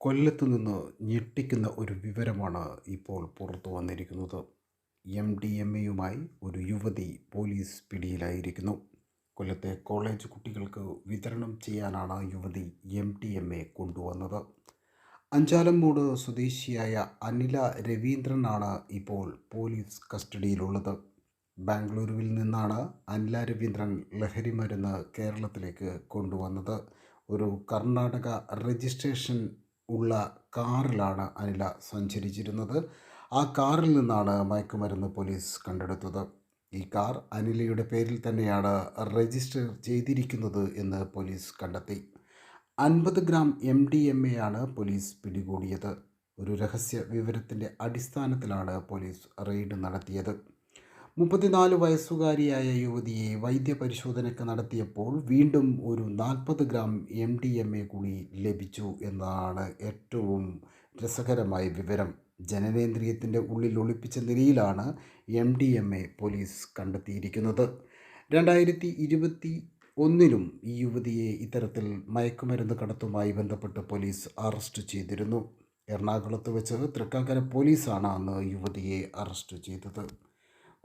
കൊല്ലത്ത് നിന്ന് ഞെട്ടിക്കുന്ന ഒരു വിവരമാണ് ഇപ്പോൾ പുറത്തു വന്നിരിക്കുന്നത്. എം ഡി എം എയുമായി ഒരു യുവതി പോലീസ് പിടിയിലായിരിക്കുന്നു. കൊല്ലത്തെ കോളേജ് കുട്ടികൾക്ക് വിതരണം ചെയ്യാനാണ് യുവതി എം ഡി എം എ കൊണ്ടുവന്നത്. അഞ്ചാലമ്മൂട് സ്വദേശിയായ അനില രവീന്ദ്രനാണ് ഇപ്പോൾ പോലീസ് കസ്റ്റഡിയിലുള്ളത്. ബാംഗ്ലൂരുവിൽ നിന്നാണ് അനില രവീന്ദ്രൻ ലഹരി മരുന്ന് കേരളത്തിലേക്ക് കൊണ്ടുവന്നത്. ഒരു കർണാടക രജിസ്ട്രേഷൻ ഉള്ള കാറിലാണ് അനില സഞ്ചരിച്ചിരുന്നത്. ആ കാറിൽ നിന്നാണ് മയക്കുമരുന്ന് പോലീസ് കണ്ടെടുത്തത്. ഈ കാർ അനിലയുടെ പേരിൽ തന്നെയാണ് രജിസ്റ്റർ ചെയ്തിരിക്കുന്നത് എന്ന് പോലീസ് കണ്ടെത്തി. അൻപത് gram M D M A ആണ് പോലീസ് പിടികൂടിയത്. ഒരു രഹസ്യ വിവരത്തിന്റെ അടിസ്ഥാനത്തിലാണ് പോലീസ് റെയ്ഡ് നടത്തിയത്. മുപ്പത്തിനാല് വയസ്സുകാരിയായ യുവതിയെ വൈദ്യപരിശോധനയ്ക്ക് നടത്തിയപ്പോൾ വീണ്ടും ഒരു നാൽപ്പത് gram M D M A കൂടി ലഭിച്ചു എന്നതാണ് ഏറ്റവും രസകരമായ വിവരം. ജനനേന്ദ്രിയത്തിന്റെ ഉള്ളിൽ ഒളിപ്പിച്ച നിലയിലാണ് M D M A police കണ്ടെത്തിയിരിക്കുന്നത്. രണ്ടായിരത്തി ഇരുപത്തി ഒന്നിലും ഈ യുവതിയെ ഇത്തരത്തിൽ മയക്കുമരുന്ന് കടത്തുമായി ബന്ധപ്പെട്ട് പോലീസ് അറസ്റ്റ് ചെയ്തിരുന്നു. എറണാകുളത്ത് വെച്ച് തൃക്കാക്കര പോലീസാണ് അന്ന് യുവതിയെ അറസ്റ്റ് ചെയ്തത്.